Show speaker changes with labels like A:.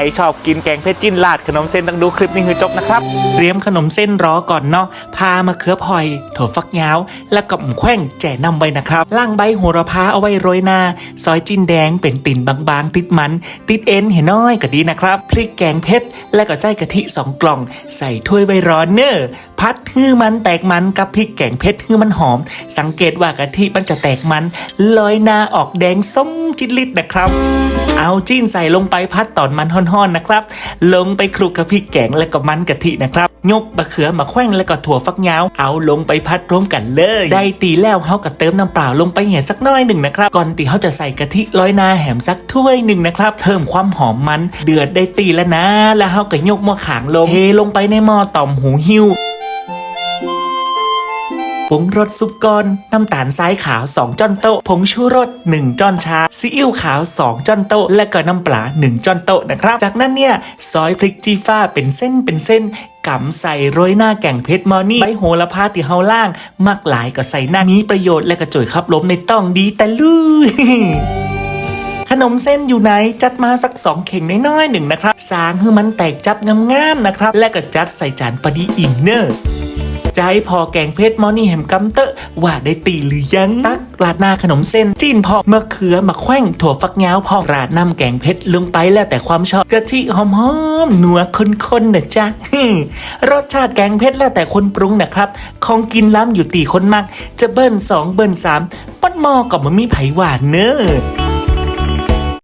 A: รชอบกินแกงเพชรจิ้นลาดขนมเส้นต้องดูคลิปนี้คือจบนะครับ เตรียมขนมเส้นรอก่อนเนาะ พามะเขือพลอยถั่วฟักยาว แล้วก็แข้งแจ่นำไว้นะครับ ล่างใบโหระพาเอาไว้โรยหน้า ซอยจิ้นแดงเป็นติ่นบางๆ ติดมัน ติดเอ็นเห็นน้อยก็ดีนะครับ พริกแกงเพชรและก็ใจกะทิสองกล่อง ใส่ถ้วยไว้ร้อนเนอ้อพัดฮื้อมันแตกมันกับพริกแกงเพชรฮื้อมันหอม สังเกตว่ากะทิมันจะแตกมันลอยหน้าออกแดงส้มจิตลิดนะครับเอาจิ้นใส่ลงไปพัดตอนมันห่อนๆนะครับ ลงไปคลุกกับพริกแกงและก็มันกะทินะครับ ยกมะเขือมาแข้งและก็ถั่วฟักยาว เอาลงไปพัดร่วมกันเลย ได้ตีแล้วเฮาก็เติมน้ำเปล่าลงไปเหี่ยสักน้อยหนึ่งนะครับ ก่อนตีเฮาจะใส่กะทิร้อยนาแหมสักถ้วยหนึ่งนะครับ เพิ่มความหอมมัน เดือดได้ตีแล้วนะ แล้วเฮาก็ยกหม้อขางลง เทลงไปในหม้อต่อมหูหิ้ว ปรุงรสซุปก้อนน้ำตาลทรายขาว 2 จ้อนโต๊ะผงชูรส 1 จ้อนชาซีอิ๊วขาว 2 จ้อนโต๊ะและก็น้ำปลา 1 จ้อนโต๊ะนะครับ จากนั้นเนี่ยซอยพริกจีฟ้าเป็นเส้นเป็นเส้นกำใส่โรยหน้าแกงเพชรมอนี่ใบโหระพาที่เฮาล่างมักหลายก็ใส่หน้ามีประโยชน์และกระจ่วยขับล้มในต้องดีแต่ลุยขนมเส้นอยู่ไหนจัดมาสักสองเข่งน้อยๆหนึ่งนะครับ สางให้มันแตกจับงามๆนะครับ และก็จัดใส่จานปดีอินเนอร์ ใจพอแกงเพชรมอนี่แฮมกัมเตอร์ว่าได้ตีหรือยังตักราดหน้าขนมเส้นจีนพอมะเขือมะแข้งถั่วฟักยาวพอราดน้ำแกงเพชรลงไปแล้วแต่ความชอบกะทิหอมๆนัวข้นๆนะจ๊ะรสชาติแกงเพชรแล้วแต่คนปรุงนะครับ ของกินล้ำอยู่ตีคนมาก จะเบิ้ลสองเบิ้ลสามปัดหมอก็มันมีไผหวานเนอ